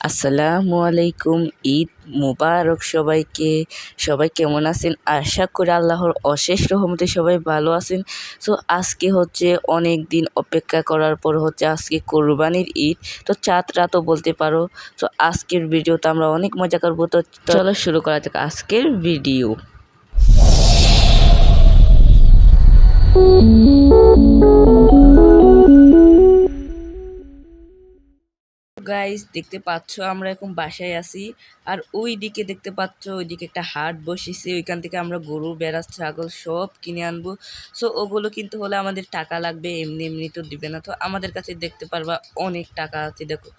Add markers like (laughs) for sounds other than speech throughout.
আসসালামু আলাইকুম, ঈদ মুবারক সবাইকে। সবাই কেমন আছেন? আশা করি আল্লাহর অশেষ রহমতে সবাই ভালো আছেন। সো, আজকে হচ্ছে অনেক দিন অপেক্ষা করার পর হচ্ছে আজকে কোরবানির ঈদ। তো, চাঁদ রাতও বলতে পারো। তো আজকের ভিডিওতে আমরা অনেক মজা করব। তো চলো শুরু করা যাক আজকের ভিডিও। গাইস দেখতে পাচ্ছ আমরা এখন বাসায় আছি। আর ওই দিকে দেখতে পাচ্ছ, ওইদিকে একটা হাট বসেছে। ওইখান থেকে আমরা গরু, বেড়া, ছাগল সব কিনে আনব। সো ওগুলো কিন্তু হলে আমাদের টাকা লাগবে, এমনি এমনি তো দিবে না। তো আমাদের কাছে দেখতে পারবা অনেক টাকা আছে, দেখো।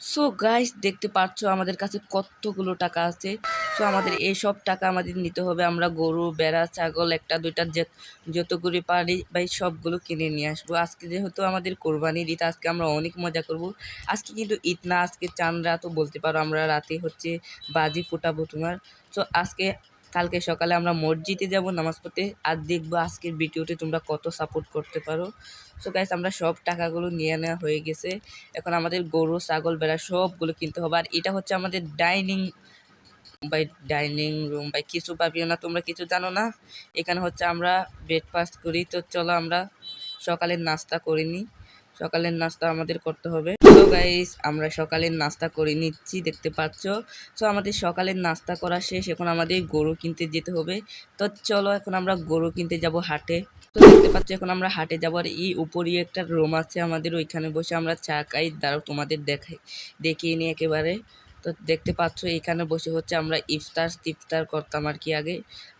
সো গাইস দেখতে পাচ্ছ আমাদের কাছে কতগুলো টাকা আছে। সো আমাদের এই সব টাকা আমাদের নিতে হবে। আমরা গরু বেড়া ছাগল একটা, দুইটা যে যতগুলি পারি ভাই সবগুলো কিনে নিয়ে আসব। আজকে যেহেতু আমাদের কোরবানির ঈদ, আজকে আমরা অনেক মজা করব। আজকে কিন্তু ঈদ না, আজকে চাঁদ রাতও বলতে পারো আমরা রাতে হচ্ছে বাজি ফোটাবো তোমার। সো আজকে, কালকে সকালে আমরা মসজিদে যাব নামাজ পড়তে আর দেখব আজকের ভিডিওতে তোমরা কত সাপোর্ট করতে পারো। সো গাইস আমরা সব টাকাগুলো নিয়ে নেওয়া হয়ে গেছে। এখন আমাদের গরু, ছাগল বেড়া সবগুলো কিনতে হবে। আর এটা হচ্ছে আমাদের dining bye dining room, bye কিছু পাবিও না, তোমরা কিছু জানো না? এখানে হচ্ছে আমরা ব্রেকফাস্ট করি। তো চলো আমরা সকালের নাস্তা করে নিই। সকালের নাস্তা আমাদের করতে হবে। তো গাইস আমরা সকালের নাস্তা করে নিচ্ছি, দেখতে পাচ্ছ? তো আমাদের সকালের নাস্তা করা শেষ। এখন আমাদের গরু কিনতে যেতে হবে। তো চলো এখন আমরা গরু কিনতে যাব হাটে। তো দেখতে পাচ্ছ, এখন আমরা হাটে যাব। আর এই উপরই একটা রুম আছে আমাদের। ওইখানে বসে আমরা চা খাই। দাঁড়াও তোমাদের দেখাই। দেখিয়ে নিই একেবারে। তো দেখতে পাচ্ছ, এখানে বসে হচ্ছে আমরা ইফতার, তিফতার করতাম আর কি আগে।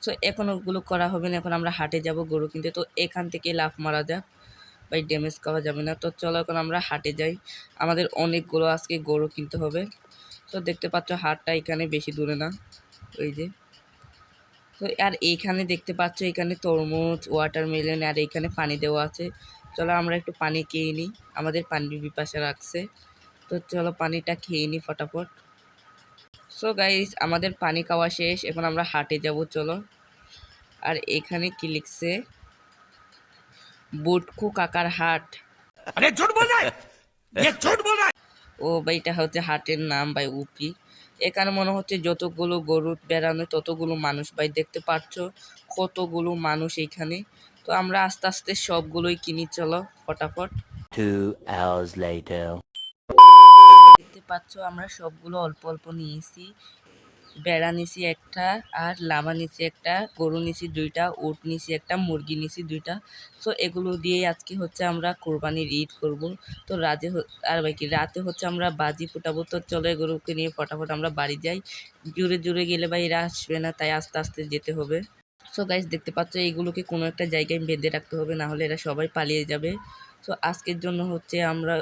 সো এখন ওগুলো করা হবে না, এখন আমরা হাটে যাব গরু কিনতে। তো এখান থেকে লাফ মারা যাক বাই ড্যামেজ করা যাবে না। তো চলো এখন আমরা হাটে যাই। আমাদের অনেকগুলো আজকে গরু কিনতে হবে। তো দেখতে পাচ্ছ, হাটটা এখানে বেশি দূরে না, ওই যে। তো আর এইখানে দেখতে পাচ্ছ, এখানে তরমুজ ওয়াটারমেলন আর এইখানে পানি দেওয়া আছে। চলো আমরা একটু পানি খেয়ে নিই। আমাদের পানির বিপাশা রাখছে। তো চলো পানিটা খেয়ে নিই ফটাফট। সো গাইজ আমাদের পানি খাওয়া শেষ। এখন আমরা হাটে যাব চলো। আর এখানে কি লিখছে? বুটকু কাকার হাট। ও ভাই এটা হচ্ছে হাটের নাম ভাই উপি। এখানে মনে হচ্ছে যতগুলো গরু বেড়ানো ততগুলো মানুষ ভাই দেখতে পাচ্ছ কতগুলো মানুষ এখানে। তো আমরা আস্তে আস্তে সবগুলোই কিনি চলো ফটাফট। Two hours later. পাচ্ছ, আমরা সবগুলো অল্প অল্প নিয়েছি। বেড়া নিছি একটা, আর লাভা নিছি একটা, গরু নিছি দুইটা, উট নিছি একটা, মুরগি নিছি দুইটা। সো এগুলো দিয়েই আজকে হচ্ছে আমরা কোরবানির ঈদ করব। তো রাতে আর বাকি রাতে হচ্ছে আমরা বাজি ফোটাবো। তো চলো এগুলোকে নিয়ে ফটাফট আমরা বাড়ি যাই। জুড়ে জুড়ে গেলে বা এরা আসবে না, তাই আস্তে আস্তে যেতে হবে। সো গাইজ দেখতে পাচ্ছ, এইগুলোকে কোনো একটা জায়গায় বেঁধে রাখতে হবে, না হলে এরা সবাই পালিয়ে যাবে। সো আজকের জন্য হচ্ছে আমরা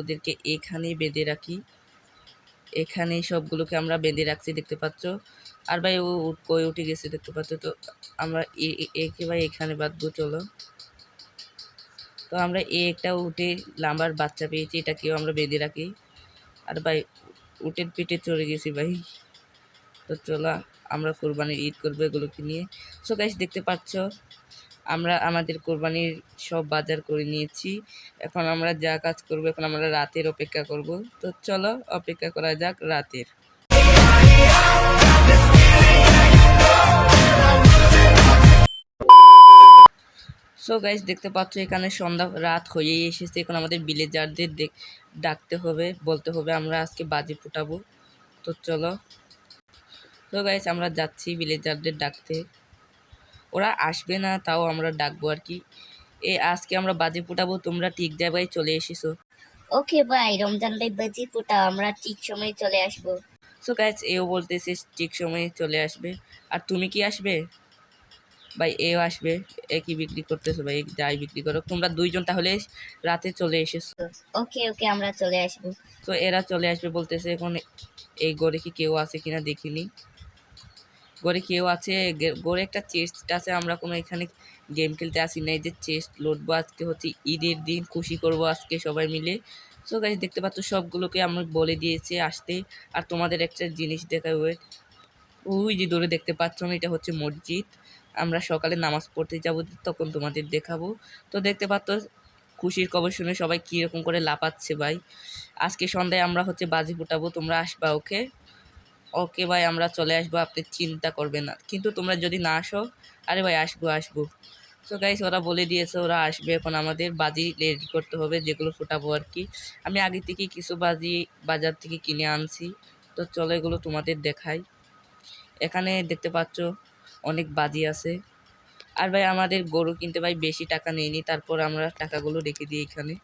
ওদেরকে এখানেই বেঁধে রাখি। এখানে সবগুলোকে আমরা বেঁধে রাখছি, দেখতে পাচ্ছ? আর ভাই ও কই উঠে গেছে দেখতে পাচ্ছ? তো আমরা একে ভাই এখানে বাঁধবো, চলো। তো আমরা এ একটা উঠে লাম্বার বাচ্চা পেয়েছি, এটাকেও আমরা বেঁধে রাখি। আর ভাই উটের পিঠে চড়ে গেছি ভাই। তো চলো, আমরা কোরবানির ঈদ করব এগুলোকে নিয়ে। সো গাইস দেখতে পাচ্ছ? আমরা আমাদের কোরবানির সব বাজার করে নিয়েছি। এখন আমরা যা কাজ করব, এখন আমরা রাতের অপেক্ষা করব। তো চলো অপেক্ষা করা যাক রাতের। সো গাইস দেখতে পাচ্ছ এখানে সন্ধ্যা, রাত হয়েই এসেছে। এখন আমাদের ভিলেজারদের দেখ ডাকতে হবে, বলতে হবে আমরা আজকে বাজি ফুটাবো। তো চলো। তো গাইজ আমরা যাচ্ছি ভিলেজারদের ডাকতে। ওরা আসবে না তাও আমরা ডাকবো আর কি। এ আজকে আমরা বাজি ফুটাবো তোমরা ঠিক জায়গায় চলে এসেছ। ওকে ভাই রমজান ভাই বাজি ফুটাও আমরা ঠিক সময় চলে আসব। সো গাইস এও বলতেছে ঠিক সময়ে চলে আসবে। আর তুমি কি আসবে? ভাই এও আসবে। একই বিক্রি করতেছো ভাই? যাই বিক্রি করো। তোমরা দুইজন তাহলে রাতে চলে এসেছ। ওকে ওকে আমরা চলে আসব। তো এরা চলে আসবে বলতেছে এখন এই গড়ে কি কেউ আছে কিনা দেখিনি। গড়ে কেউ আছে গড়ে একটা চেস্ট আছে, আমরা কোনো এখানে গেম খেলতে আসি না এই যে চেস্ট লড়বো আজকে হচ্ছে ঈদের দিন, খুশি করব আজকে সবাই মিলে। সো গাইজ দেখতে পাচ্ছ সবগুলোকে আমরা বলে দিয়েছি আসতে। আর তোমাদের একটা জিনিস দেখায় ওয়েট ওই যে দূরে দেখতে পাচ্ছ না, এটা হচ্ছে মসজিদ। আমরা সকালে নামাজ পড়তে যাব, তখন তোমাদের দেখাবো। তো দেখতে পাচ্ছ, খুশির খবর শুনে সবাই কীরকম করে লাপাচ্ছে ভাই। আজকে সন্ধ্যায় আমরা হচ্ছে বাজি ফুটাবো, তোমরা আসবা ওকে ওকে ভাই আমরা চলে আসব, আপনি চিন্তা করবেন না। কিন্তু তোমরা যদি না আসো, আরে ভাই আসব আসব। তো গাইস ওরা বলে দিয়েছে, ওরা আসবে এখন আমাদের বাজি রেডি করতে হবে, যেগুলো ফোটাবো আর কি। আমি আগে থেকে কিছু বাজি বাজার থেকে কিনে আনছি। তো চলো এগুলো তোমাদের দেখাই। এখানে দেখতে পাচ্ছ, অনেক বাজি আছে। আর ভাই আমাদের গরু কিনতে ভাই বেশি টাকা নেয়নি, তারপর আমরা টাকাগুলো রেখে দিই এখানে।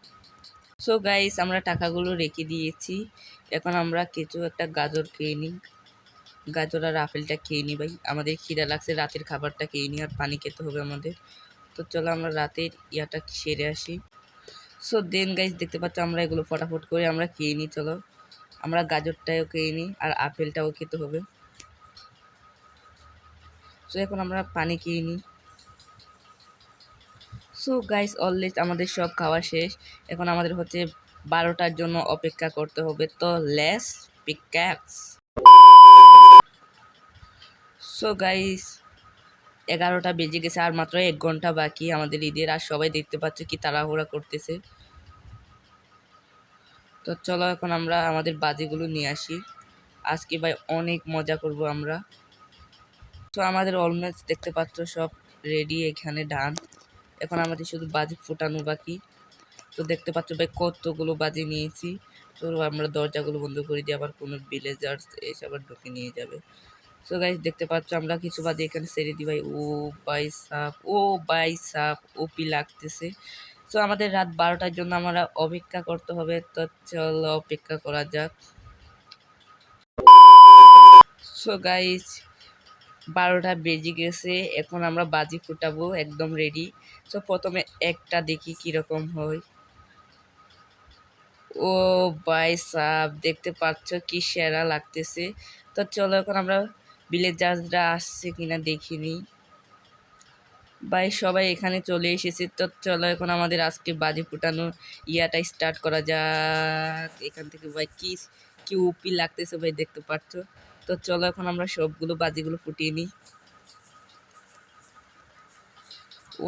সো গাইস আমরা টাকাগুলো রেখে দিয়েছি। এখন আমরা কিছু একটা গাজর নিই গাজর আর আপেলটা খেয়ে নিই ভাই। আমাদের খিদা লাগছে, রাতের খাবারটা খেয়ে নিই আর পানি খেতে হবে আমাদের। তো চলো আমরা রাতের ইয়াটা সেরে আসি। সো দেন গাইস দেখতে পাচ্ছ আমরা এগুলো ফটাফট করে আমরা খেয়ে নিই চলো। আমরা গাজরটাও খেয়ে নিই আর আপেলটাও খেতে হবে। সো এখন আমরা পানি খেয়ে নিই সো গাইস অলরেজ আমাদের সব খাওয়া শেষ। এখন আমাদের হচ্ছে বারোটার জন্য অপেক্ষা করতে হবে। তো লেস পিক্যাপস সো গাইস এগারোটা বেজে গেছে আর মাত্র এক ঘণ্টা বাকি আমাদের ঈদের, আর সবাই দেখতে পাচ্ছে কি তাড়াহুড়া করতেছে। তো চলো এখন আমরা আমাদের বাজিগুলো নিয়ে আসি। আজকে ভাই অনেক মজা করব আমরা। তো আমাদের অলমোস্ট দেখতে পাচ্ছ সব রেডি এখানে ডান এখন আমাদের শুধু বাজি ফোটানো বাকি। তো দেখতে পাচ্ছ ভাই কতগুলো বাজি নিয়েছি। তো আমরা দরজাগুলো বন্ধ করে দিয়ে আবার কোনো ভিলেজার্স এসে আবার ঢুকে নিয়ে যাবে। সো গাইস দেখতে পাচ্ছ আমরা কিছু বাদে এখানে সেরে দিই। ভাই, ও বাই সাপ, ও বাই সাপ, ওপি লাগতেছে। সো আমাদের রাত বারোটার জন্য আমরা অপেক্ষা করতে হবে। তো চলো অপেক্ষা করা যাক। সো গাইস বারোটা বেজে গেছে। এখন আমরা বাজি ফুটাবো, একদম রেডি সো প্রথমে একটা দেখি কীরকম হয়। ও বাই সাপ, দেখতে পাচ্ছ কি সেরা লাগতেছে। তো চলো এখন আমরা ভিলেজার্সরা আসছে কিনা দেখিনি। ভাই, সবাই এখানে চলে এসেছে। তো চলো এখন আমাদের আজকে বাজি ফুটানো ইয়াটা স্টার্ট করা যাক। এখান থেকে ভাই, কি কি উপি লাগতেছে ভাই দেখতে পাচ্ছ? তো চলো এখন আমরা সবগুলো বাজিগুলো ফুটিয়ে নিই।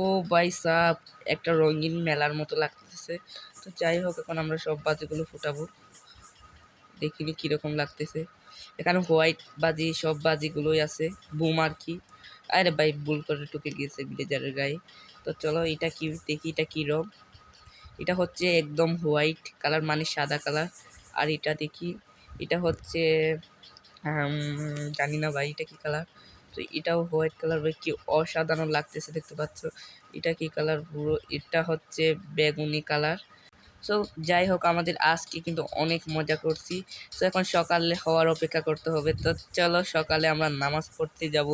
ও ভাই সাপ একটা রঙিন মেলার মতো লাগতেছে। তো যাই হোক, এখন আমরা সব বাজিগুলো ফুটাবো। দেখিনি কীরকম লাগতেছে। এখানে হোয়াইট বাজি, সব বাজিগুলোই আছে, বুম আর কি। আরে ভাই, ভুল করে ঢুকে গিয়েছে ব্লেজারের গায়ে। তো চলো, এটা কি, দেখি এটা কী রং। এটা হচ্ছে একদম হোয়াইট কালার মানে সাদা কালার। আর এটা দেখি, এটা হচ্ছে জানি না ভাই, এটা কি কালার? তো এটাও হোয়াইট কালার, ভাই, কি অসাধারণ লাগতেছে, দেখতে পাচ্ছ। এটা কি কালার পুরো? এটা হচ্ছে বেগুনি কালার। সো যাই হোক আমাদের আজকে কিন্তু অনেক মজা করছি। তো এখন সকালে হওয়ার অপেক্ষা করতে হবে। তো চলো সকালে আমরা নামাজ পড়তে যাব।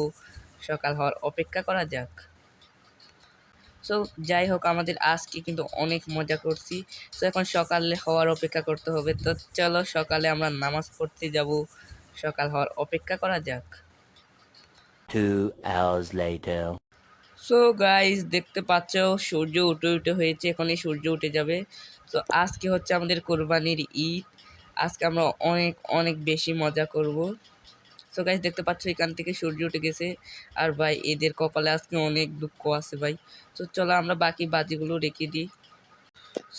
সকাল হওয়ার অপেক্ষা করা যাক। সো যাই হোক আমাদের আজকে কিন্তু অনেক মজা করছি। তো এখন সকালে হওয়ার অপেক্ষা করতে হবে। তো চলো সকালে আমরা নামাজ পড়তে যাব। সকাল হওয়ার অপেক্ষা করা যাক। সো গাইজ দেখতে পাচ্ছ সূর্য উঠে উঠে হয়েছে। এখন এই সূর্য উঠে যাবে। তো আজকে হচ্ছে আমাদের কোরবানির ঈদ। আজকে আমরা অনেক অনেক বেশি মজা করব। সো গাইস দেখতে পাচ্ছ এখান থেকে সূর্য উঠে গেছে। আর ভাই, এদের কপালে আজকে অনেক দুঃখ আছে ভাই। তো চলো আমরা বাকি বাজিগুলো রেখে দিই।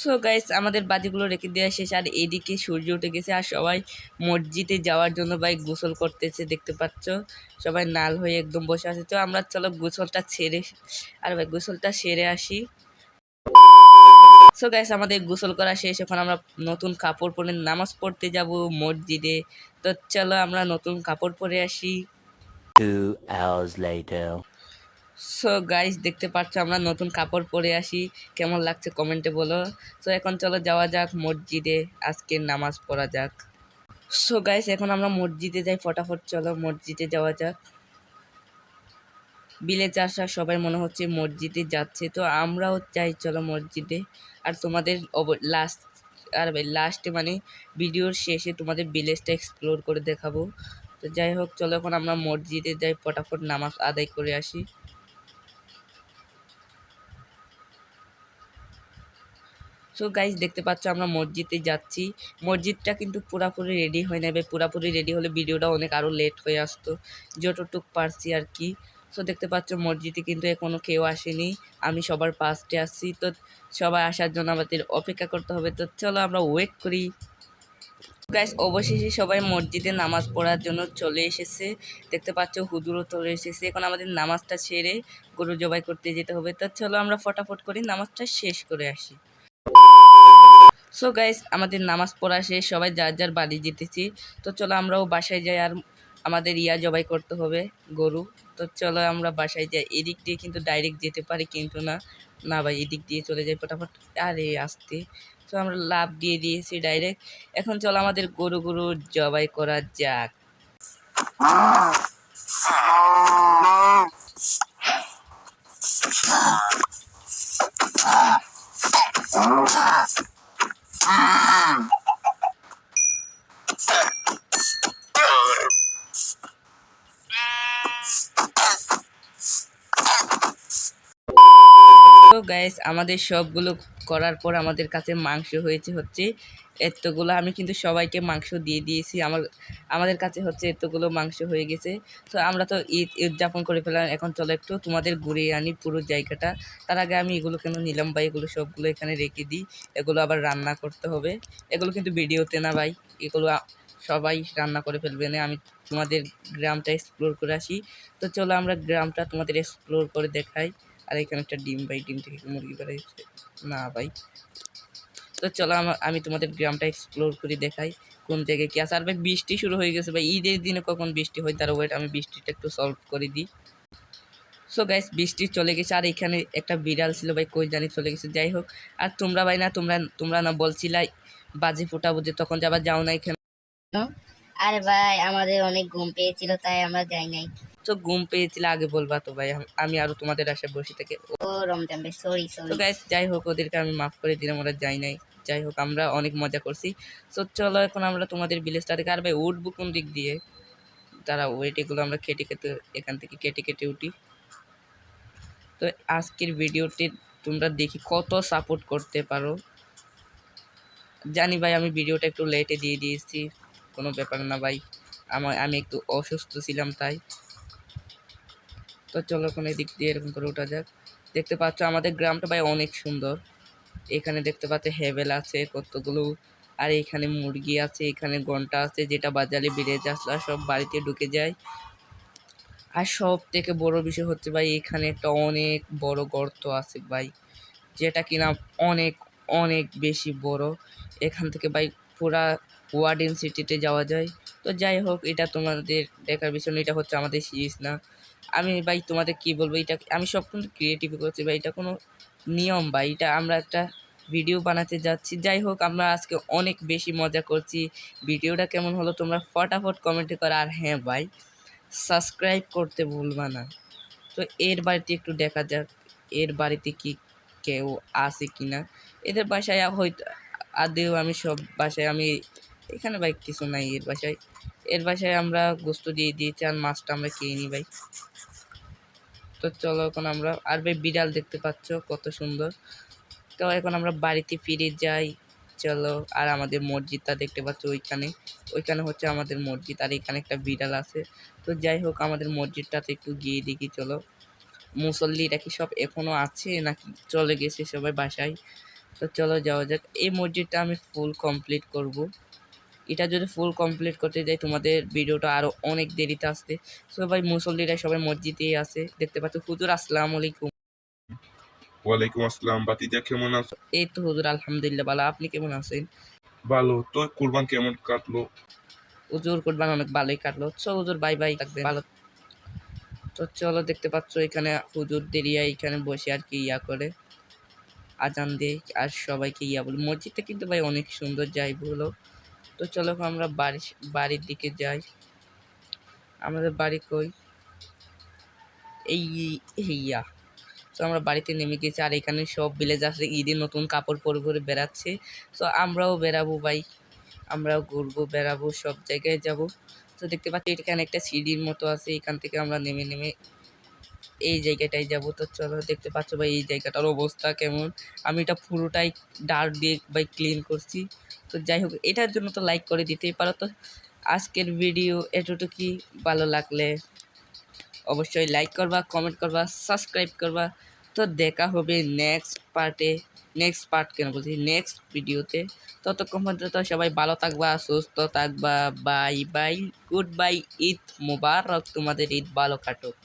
সো গাইস আমাদের বাজিগুলো রেখে দেওয়া শেষ। আর এদিকে সূর্য উঠে গেছে আর সবাই মসজিদে যাওয়ার জন্য ভাই গোসল করতেছে, দেখতে পাচ্ছ? সবাই নাল হয়ে একদম বসে আছে। তো আমরা চলো গোসলটা ছেড়ে আর ভাই গোসলটা সেরে আসি। সো গাইস আমাদের গোসল করা শেষ। এখন আমরা নতুন কাপড় পরে নামাজ পড়তে যাব মসজিদে। তো চলো আমরা নতুন কাপড় পরে আসি। সো গাইস দেখতে পাচ্ছ আমরা নতুন কাপড় পরে আসি। কেমন লাগছে কমেন্টে বলো। সো এখন চলো যাওয়া যাক মসজিদে। আজকে নামাজ পড়া যাক। সো গাইস এখন আমরা মসজিদে যাই। ফটাফট চলো মসজিদে যাওয়া যাক। বিলেজ আসা সবাই মনে হচ্ছে মসজিদে যাচ্ছে, তো আমরাও চাই চলো মসজিদে। আর তোমাদের লাস্ট আর লাস্টে মানে ভিডিওর শেষে তোমাদের ভিলেজটা এক্সপ্লোর করে দেখাবো। তো যাই হোক, চলো এখন আমরা মসজিদে যাই ফটাফট নামাজ আদায় করে আসি। সো গাইজ দেখতে পাচ্ছ আমরা মসজিদে যাচ্ছি। মসজিদটা কিন্তু পুরাপুরি রেডি হয়ে নেবে পুরাপুরি রেডি হলে ভিডিওটা অনেক আরও লেট হয়ে আসতো। যতটুক পারছি আর কি। সো দেখতে পাচ্ছ মসজিদে কিন্তু এখনও কেউ আসেনি। আমি সবার পাস্টে আসছি তো সবাই আসার জন্য আমাদের অপেক্ষা করতে হবে। তো চলো আমরা ওয়েট করি। গাইস অবশেষে সবাই মসজিদে নামাজ পড়ার জন্য চলে এসেছে। দেখতে পাচ্ছ হুজুরও চলে এসেছে। এখন আমাদের নামাজটা সেরে গরু জবাই করতে যেতে হবে। তো চলো আমরা ফটাফট করি নামাজটা শেষ করে আসি। সো গাইস আমাদের নামাজ পড়া শেষ। সবাই যার যার বাড়ি যেতেছি। তো চলো আমরাও বাসায় যাই আর আমাদের ইয়া জবাই করতে হবে, গরু। তো চলো আমরা বাসায় যাই। এদিক দিয়ে কিন্তু ডাইরেক্ট যেতে পারি কিন্তু না। না ভাই, এদিক দিয়ে চলে যাই ফটাফট। আরে, আসতে। তো আমরা লাভ দিয়ে দিয়েছি ডাইরেক্ট এখন চলো আমাদের গরু গরু জবাই করা যাক। (laughs) (laughs) তো গাইস, আমাদের সবগুলো করার পর আমাদের কাছে মাংস হয়েছে হচ্ছে এতগুলো। আমি কিন্তু সবাইকে মাংস দিয়ে দিয়েছি। আমার, আমাদের কাছে হচ্ছে এতগুলো মাংস হয়ে গেছে। তো আমরা তো ঈদ উদযাপন করে ফেলাম এখন চলো একটু তোমাদের ঘুরে আনি পুরো জায়গাটা। তার আগে আমি এগুলো কেন নিলাম ভাই, এগুলো সবগুলো এখানে রেখে দিই। এগুলো আবার রান্না করতে হবে। এগুলো কিন্তু ভিডিওতে না ভাই, এগুলো সবাই রান্না করে ফেলবে না। আমি তোমাদের গ্রামটা এক্সপ্লোর করে আসি। তো চলো আমরা গ্রামটা তোমাদের এক্সপ্লোর করে দেখাই। আর এখানে একটা ডিম ভাই ডিম থেকে মুরগি বেড়াইছে না ভাই। তো চলো আমি তোমাদের গ্রামটা এক্সপ্লোর করে, দেখাই কোন জায়গায় কি আছে। আর ভাই বৃষ্টি শুরু হয়ে গেছে ভাই। ঈদের দিনে কখন বৃষ্টি হয় তার ওয়েট আমি বৃষ্টিটা একটু সলভ করে দিই। সো গাইস বৃষ্টি চলে গেছে। আর এখানে একটা বিড়াল ছিল ভাই, কই জানি চলে গেছে। যাই হোক, আর তোমরা ভাই না, তোমরা তোমরা না বলছিলাই বাজি ফুটাবো যে তখন যাবার যাও না এখানে। আরে ভাই আমাদের অনেক ঘুম পেয়েছিল তাই আমরা যাই নাই। তো ঘুম পেয়েছিলে আগে বলবা তো ভাই আমি আরও তোমাদের আশায় বসে থাকি। ও রমজান ভাই সরি সরি তো গাইস যাই হোক ওদেরকে আমি মাফ করে দিলাম ওরা যাই নাই। যাই হোক আমরা অনেক মজা করছি। সো চলো এখন আমরা তোমাদের ভিলেজটা দেখে আর ভাই উঠবো কোন দিক দিয়ে? তারা ওয়েট এগুলো আমরা কেটে কেটে এখান থেকে কেটে কেটে উঠি। তো আজকের ভিডিওটি তোমরা দেখি কত সাপোর্ট করতে পারো। জানি ভাই আমি ভিডিওটা একটু লেটে দিয়ে দিয়েছি। কোনো ব্যাপার না ভাই। আমার, আমি একটু অসুস্থ ছিলাম তাই। তো চলো কোনো দিক দিয়ে এরকম করে ওঠা যাক। দেখতে পাচ্ছ আমাদের গ্রামটা ভাই অনেক সুন্দর। এখানে দেখতে পাচ্ছ হেবেল আছে, কতগুলো। আর এখানে মুরগি আছে, এখানে ঘণ্টা আছে, যেটা বাজারে বেড়ে আসলা সব বাড়িতে ঢুকে যায়। আর সব থেকে বড় বিষয় হচ্ছে ভাই, এখানে একটা অনেক বড় গর্ত আছে ভাই, যেটা কিনা অনেক অনেক বেশি বড়। এখান থেকে ভাই পুরা ওয়ার্ডেন সিটিতে যাওয়া যায়। তো যাই হোক, এটা তোমাদের দেখার বিষয়, এটা হচ্ছে আমাদের সিরিজ না। আমি ভাই তোমাদের কি বলব, এটা আমি সব কিন্তু ক্রিয়েটিভ করছি ভাই, এটা কোনো নিয়ম ভাই, এটা আমরা একটা ভিডিও বানাতে যাচ্ছি। যাই হোক, আমরা আজকে অনেক বেশি মজা করছি। ভিডিওটা কেমন হলো তোমরা ফটাফট কমেন্টে করো। আর হ্যাঁ ভাই সাবস্ক্রাইব করতে ভুলবা না। তো এর বাড়িতে একটু দেখা যাক, এর বাড়িতে কি কেউ আছে কি না এদের বাসায় হয়তো, আদেও আমি সব বাসায় আমি এখানে ভাই কিছু নাই এর বাসায়। এর বাসায় আমরা গোস্ত দিয়ে দিয়েছি আর মাছটা আমরা খেয়ে নিই ভাই। তো চলো এখন আমরা, আর ভাই বিড়াল দেখতে পাচ্ছ কত সুন্দর। তো এখন আমরা বাড়িতে ফিরে যাই, চলো। আর আমাদের মসজিদটা দেখতে পাচ্ছ ওইখানে। ওইখানে হচ্ছে আমাদের মসজিদ আর এখানে একটা বিড়াল আছে। তো যাই হোক, আমাদের মসজিদটাতে একটু গিয়ে দেখি, চলো। মুসল্লিরা কি সব এখনও আছে নাকি চলে গেছে সবাই বাসায়? তো চলো যাওয়া যাক। এই মসজিদটা আমি ফুল কমপ্লিট করব। এটা যদি ফুল কমপ্লিট করতে যাই তোমাদের ভিডিওটা আরও অনেক দেরিতে আসতে। সবাই মুসল্লিরা সবাই মসজিদেই আছে দেখতে পাচ্ছ। হুজুর আসসালামু আলাইকুম। ওয়ালাইকুম আসসালাম বাতিজা কেমন আছো? এই তো হুজুর আলহামদুলিল্লাহ ভালো। আপনি কেমন আছেন? ভালো। তো কুরবান কেমন কাটলো? হুজুর কোরবান অনেক ভালোই কাটলো। হুজুর বাই বাই থাকবে ভালো। তো চলো দেখতে পাচ্ছ এখানে হুজুর দেরিয়া এখানে বসে আর কি ইয়া করে। আজান দেয় আর সবাইকে ইয়া বলে। মসজিদটা কিন্তু ভাই অনেক সুন্দর যাই বলো। তো চলো আমরা বাড়ি, বাড়ির দিকে যাই। আমাদের বাড়ি কই? এই ইয়া তো আমরা বাড়িতে নেমে গেছি, আর এখানে সব ভিলেজ আসলে ঈদের নতুন কাপড় পরে পরে বেড়াচ্ছে। তো আমরাও বেরাবো ভাই। আমরাও ঘুরবো, বেড়াবো, সব জায়গায় যাব। তো দেখতে পাচ্ছি, এখানে একটা সিঁড়ির মতো আছে, এখান থেকে আমরা নেমে নেমে এই জায়গাটায় যাব। তো চলো, দেখতে পাচ্ছ ভাই এই জায়গাটার অবস্থা কেমন। আমি এটা পুরোটাই ডার দিয়ে ভাই ক্লিন করছি। তো যাই হোক, এটার জন্য তো লাইক করে দিতেই পারো। তো আজকের ভিডিও এতটুকুই। ভালো লাগলে অবশ্যই লাইক করবা কমেন্ট করবা সাবস্ক্রাইব করবা। তো দেখা হবে নেক্সট পার্টে নেক্সট পার্ট কেন বলছি? নেক্সট ভিডিওতে ততক্ষণ পর্যন্ত সবাই ভালো থাকবা, সুস্থ থাকবা। Bye bye good bye Eid মুবারক। তোমাদের ঈদ ভালো কাটুক।